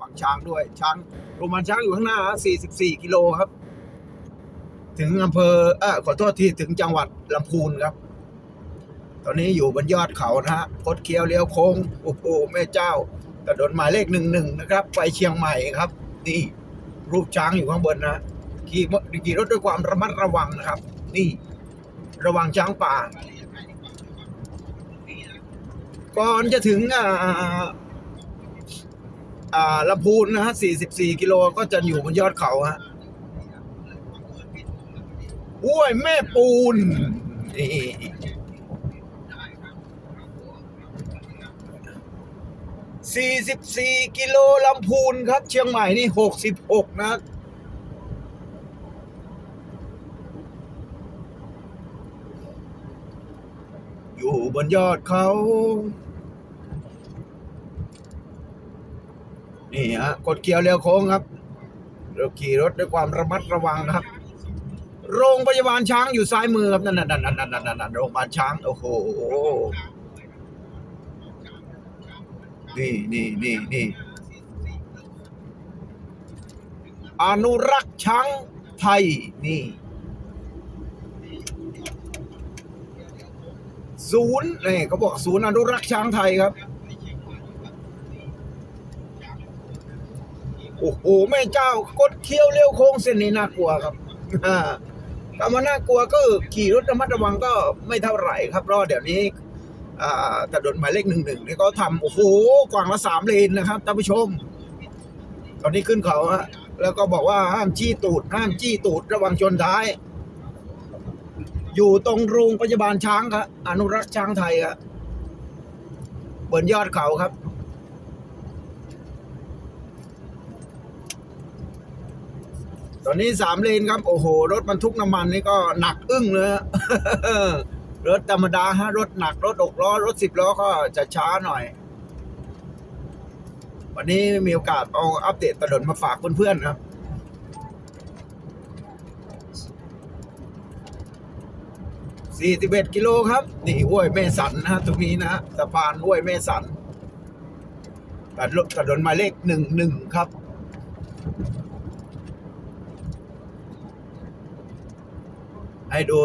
วังช้างด้วย ช้างโรงพยาบาลช้างอยู่ข้างหน้า 44 กิโลครับ ถึงอำเภอเออขอโทษที่ถึงจังหวัดลำพูนครับ ตอนนี้อยู่บนยอดเขานะฮะคดเคี้ยวเลี้ยวโค้งโอ้โหแม่เจ้าถนนหมายเลขหนึ่งหนึ่งนะครับ ไปเชียงใหม่ครับ นี่รูปช้างอยู่ข้างบนนะขี่ขี่รถด้วยความระมัดระวังนะครับ นี่ ระวังช้างป่า ก่อนจะถึงอ่า อ่าลำพูนนะฮะ 44 กิโลก็จะอยู่บนยอดเขาฮะห้วยแม่ปูนนี่44กิโลลำพูนครับ เชียงใหม่นี่66นะอยู่บนยอดเขา นี่ฮะกดเกียวเลี้ยวโค้งครับเราขี่รถด้วยความระมัดระวังนะครับ โรงพยาบาลช้างอยู่ซ้ายมือครับนั่นนั่นนั่นนั่นนั่นนั่นโรงพยาบาลช้างโอ้โหนี่นี่นี่นี่อนุรักษ์ช้างไทยนี่ศูนย์นี่เขาบอกศูนย์อนุรักษ์ช้างไทยครับ โอ้โหแม่เจ้ากดเคี้ยวเลี้ยวโค้งเส้นนี้น่ากลัวครับอ่าถ้ามันน่ากลัวก็ขี่รถระมัดระวังก็ไม่เท่าไหร่ครับเพราะเดี๋ยวนี้อ่าถนนหมายเลขหนึ่งหนึ่งนี่เขาทำโอ้โหกว้างละสามเลนนะครับท่านผู้ชม ตอนนี้ขึ้นเขาฮะแล้วก็บอกว่าห้ามจี้ตูด ห้ามจี้ตูดระวังชนท้าย อยู่ตรงโรงพยาบาลช้างครับอนุรักษ์ช้างไทยครับบนยอดเขาครับ อนนี้สามเลนครับโอ้โห รถบรรทุกน้ำมันนี่ก็หนักอึ้งเลยฮะรถธรรมดาฮะรถหนักรถอกล้อ รถสิบล้อก็จะช้าหน่อย วันนี้มีโอกาสเอาอัปเดตถนนมาฝากเพื่อนๆครับ41กิโลครับ นี่ห้วยแม่สันนะตรงนี้นะสะพานห้วยแม่สันตัดรถถนนหมายเลขหนึ่งหนึ่งครับ ให้ดู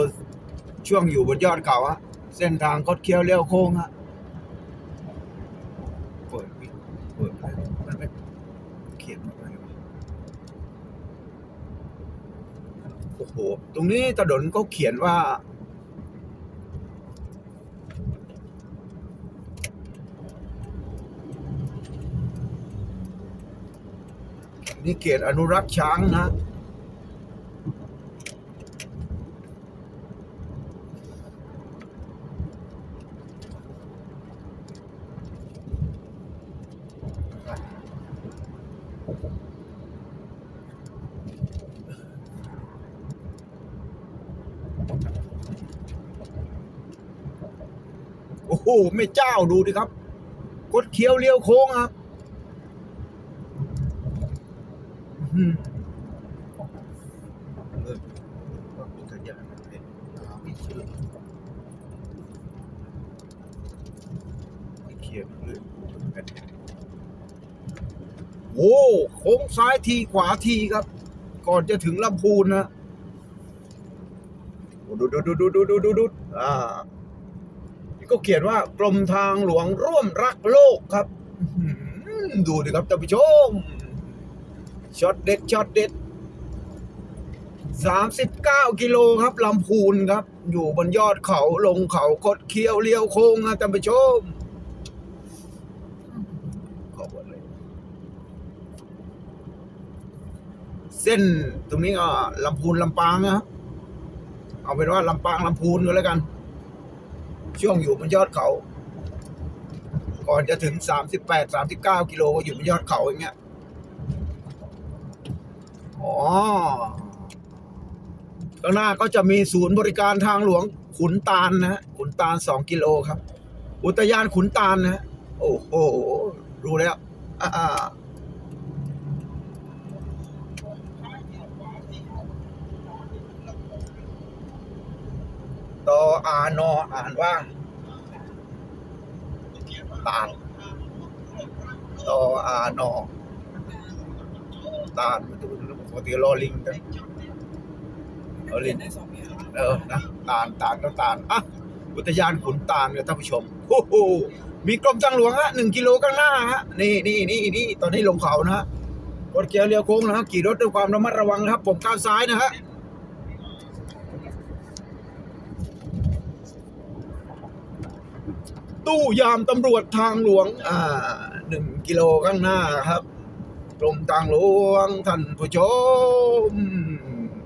ช่วงอยู่บนยอดเขาฮะเส้นทางคดเคี้ยวเลี้ยวโค้งฮะเปิดปิดเปิดไปมันไม่เขียนอะไรวะโอ้โหตรงนี้ถนนก็เขียนว่า นี่เขตอนุรักษ์ช้างนะ โอ้โหไม่เจ้าดูดิครับกดเขี้ยวเลี้ยวโค้งครับเคียบเลย โอ้โค้งซ้ายทีขวาทีครับ ก่อนจะถึงลำพูนนะดูดูดูดูดูดูดูดูอ่านี่ก็เขียนว่ากรมทางหลวงร่วมรักโลกครับดูดิครับท่านผู้ชมช็อตเด็ดช็อตเด็ดสามสิบเก้ากิโลครับลำพูนครับ อยู่บนยอดเขาลงเขาคดเคี้ยวเลี้ยวโค้งนะท่านผู้ชมขอบคุณเลย เส้นตรงนี้ก็ลำพูนลำปางนะครับเอาเป็นว่าลำปางลำพูนก็แล้วกัน ช่วงอยู่บนยอดเขา ก่อนจะถึงสามสิบแปดสามสิบเก้ากิโลก็อยู่บนยอดเขาอย่างเงี้ยอ๋อข้างหน้าก็จะมีศูนย์บริการทางหลวงขุนตาลนะฮะขุนตาลสองกิโลครับ อุทยานขุนตาลนะฮะโอ้โหรู้แล้วอ่าต ออานออ่านว่าตาลตออานอตาลปกติรอลิงกันรอลิงได้องอย่างเออนะตาลตาลก็ตาลอะอุทยานขุนตาลเนี่ยท่านผู้ชมโอ้โหมีกรมทางหลวงฮะหนึ่งกิโลข้างหน้าฮะนี่นี่นี่นี่ตอนนี้ลงเขานะฮะกดเกียร์เลี้ยวโค้งนะฮะขี่รถด้วยความระมัดระวังนะครับ ผมก้าวซ้ายนะฮะ ตู้ยามตำรวจทางหลวง อ่าหนึ่งกิโลข้างหน้าครับกรมทางหลวงท่านผู้ชม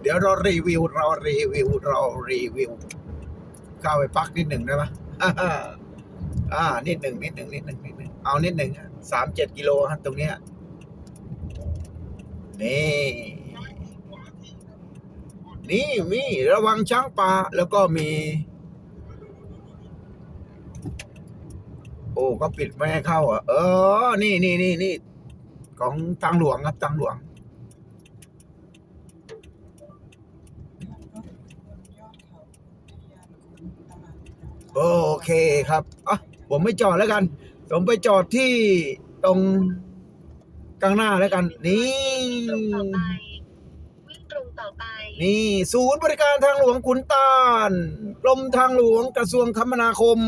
เดี๋ยวเรารีวิวเรารีวิวเรารีวิวเข้าไปพักนิดหนึ่งได้ไหมอ่า นิดหนึ่งนิดหนึ่งนิดหนึ่งนิดหนึ่งเอานิดหนึ่งสามเจ็ดกิโลฮะตรงเนี้ยนี่ นี่มีระวังช้างป่าแล้วก็มี อ้ก็ปิดไม่ให้เข้าอะเออ นี่นี่นี่นี่ของทางหลวงครับทางหลวงยอดเขาอุทยานขุนตาลโอเคครับอะผมไม่จอดแล้วกัน ผมไปจอดที่ตรงกลางหน้าแล้วกัน นี่ ตรงต่อไปวิ่งตรงต่อไป นี่ศูนย์บริการทางหลวงขุนตาลกรมทางหลวงกระทรวงคมนาคม